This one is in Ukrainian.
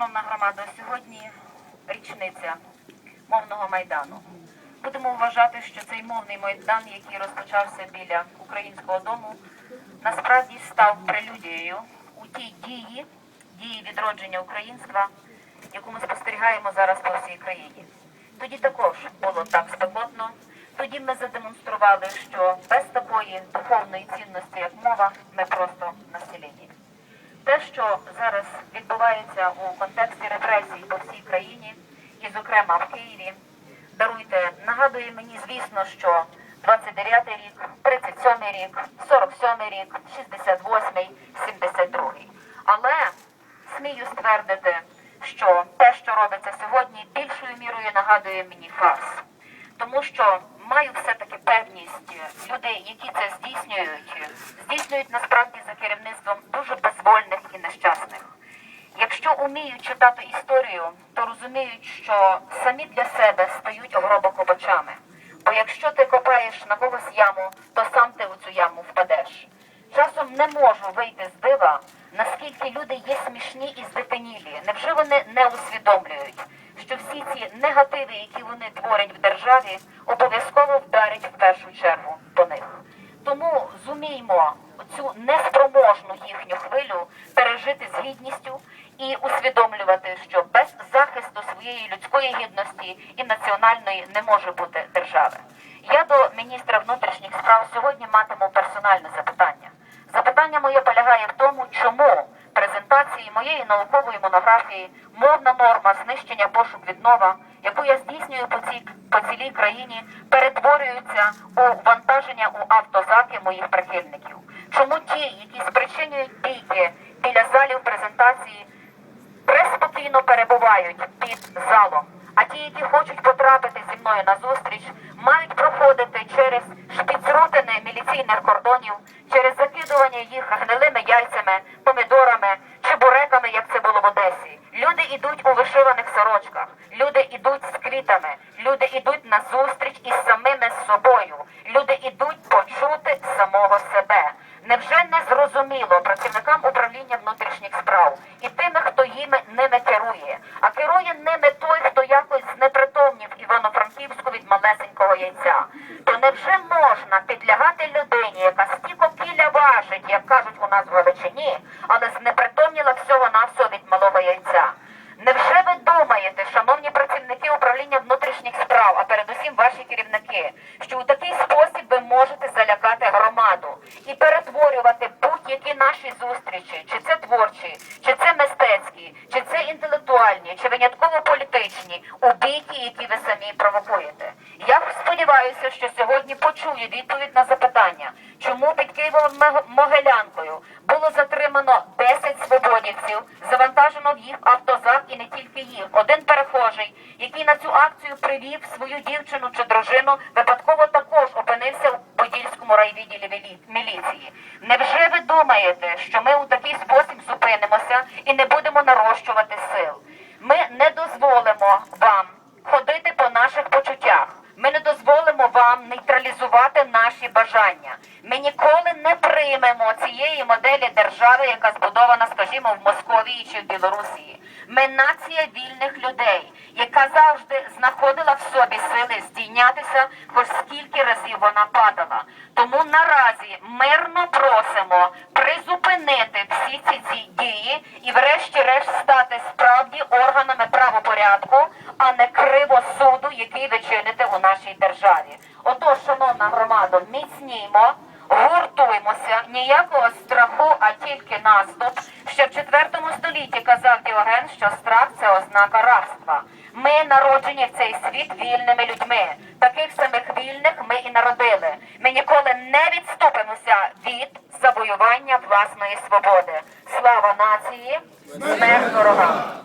шановна громада, сьогодні річниця мовного майдану. Будемо вважати, що цей мовний майдан, який розпочався біля українського дому, насправді став прелюдією у тій дії, дії відродження українства, яку ми спостерігаємо зараз по всій країні. Тоді також було так спекотно. Тоді ми задемонстрували, що без такої духовної цінності, як мова, ми просто населені. Те, що зараз відбувається у контексті репресій по всій країні, і, зокрема, в Києві, даруйте, нагадує мені, звісно, що 29-й рік, 37-й рік, 47-й рік, 68-й, 72-й. Але смію ствердити, що те, що робиться сьогодні, більшою мірою нагадує мені фарс. Тому що маю все-таки певність людей, які це здійснюють, здійснюють насправді за керівництвом дуже. Якщо уміють читати історію, то розуміють, що самі для себе стають огробокопачами. Бо якщо ти копаєш на когось яму, то сам ти у цю яму впадеш. Часом не можу вийти з дива, наскільки люди є смішні і здетенілі. Невже вони не усвідомлюють, що всі ці негативи, які вони творять в державі, обов'язково вдарять в першу чергу по них. Тому зуміймо цю неспроможну їхню хвилю пережити з гідністю і усвідомлювати, що без захисту своєї людської гідності і національної не може бути держави. Я до міністра внутрішніх справ сьогодні матиму персональне запитання. Запитання моє полягає в тому, чому презентації моєї наукової монографії мовна норма знищення пошук віднова, яку я здійснюю по цій по цілій країні, перетворюються у вантаження у автозаки моїх прихильників. Чому ті, які спричинюють бійки біля залів презентації, преспокійно перебувають під залом, а ті, які хочуть потрапити зі мною на зустріч, мають проходити через шпіцрутини міліційних кордонів, через закидування їх гнилими яйцями, помідорами, чебуреками, як це було в Одесі. Люди йдуть у вишиваних сорочках, люди йдуть з квітами, люди йдуть на зустріч із самими собою. Люди йдуть почути самого себе. Невже не зрозуміло працівникам малесенького яйця. То невже можна підлягати людині, яка стільки кіля важить, як кажуть у нас в Галичині, але знепритомніла всього навсього від малого яйця? Невже ви думаєте, шановні працівники управління внутрішніх справ, а передусім ваші керівники, що у такий спосіб ви можете залякати громаду і перетворювати будь-які наші зустрічі, чи це творчі, чи це мистецькі, чи це інтелектуальні, чи винятково політичні, у бійки, які ви самі провокуєте? Я сподіваюся, що сьогодні почую відповідь на запитання, чому під Києвом Могилянкою було затримано 10 свободівців, завантажено в їх автозак і не тільки їх. Один перехожий, який на цю акцію привів свою дівчину чи дружину, випадково також опинився в Подільському райвідділі мілі- міліції. Невже ви думаєте, що ми у такий спосіб зупинимося і не будемо нарощувати сил? Ми не дозволимо вам вам нейтралізувати наші бажання. Ми ніколи не приймемо цієї моделі держави, яка збудована, скажімо, в Московії чи в Білорусі. Ми нація вільних людей, яка завжди знаходила в собі сили здійнятися, хоч скільки разів вона падала. Тому наразі мирно просимо призупинити всі ці дії і, врешті-решт, стати справді органами правопорядку, а не кривосуду, який ви чините у нашій державі. Шановна громада, міцнімо. Гуртуймося, ніякого страху, а тільки наступ. Ще в 4 столітті казав Діоген, що страх це ознака рабства. Ми народжені в цей світ вільними людьми. Таких самих вільних ми і народили. Ми ніколи не відступимося від завоювання власної свободи. Слава нації, смерть ворогам!